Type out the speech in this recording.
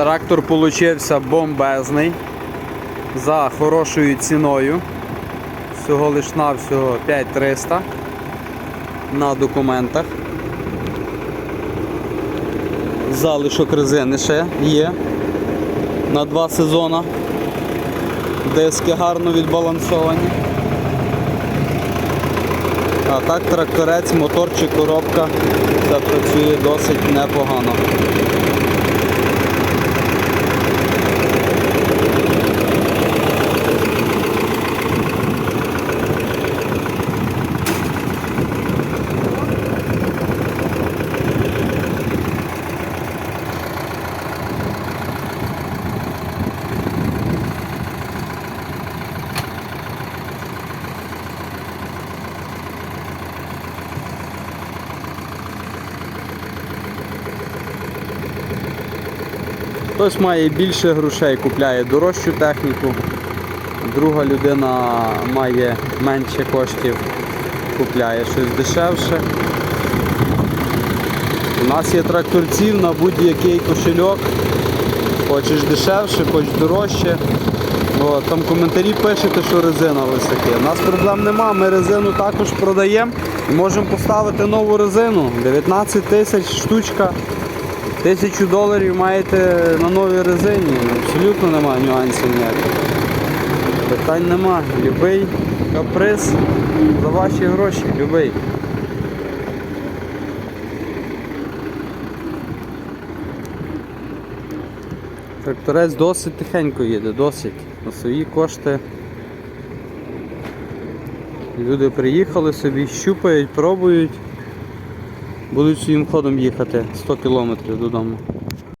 Трактор получився бомбезний за хорошою ціною. Всього лиш навсього 5300 на документах. Залишок резини ще є на два сезони. Диски гарно відбалансовані. А так тракторець, мотор чи коробка це працює досить непогано. Хтось має більше грошей, купляє дорожчу техніку, друга людина має менше коштів, купляє щось дешевше. У нас є тракторців на будь-який кошельок. Хочеш дешевше, хочеш дорожче. О, там коментарі пишете, що резина високе. У нас проблем нема, ми резину також продаємо можемо поставити нову резину. 19 тисяч штучка. Тисячу доларів маєте на новій резині. Абсолютно немає нюансів ніяких. Питань нема. Любий каприз за ваші гроші. Любий. Тракторець досить тихенько їде, досить. На свої кошти. Люди приїхали собі, щупають, пробують. Будуть своїм ходом їхати 100 кілометрів додому.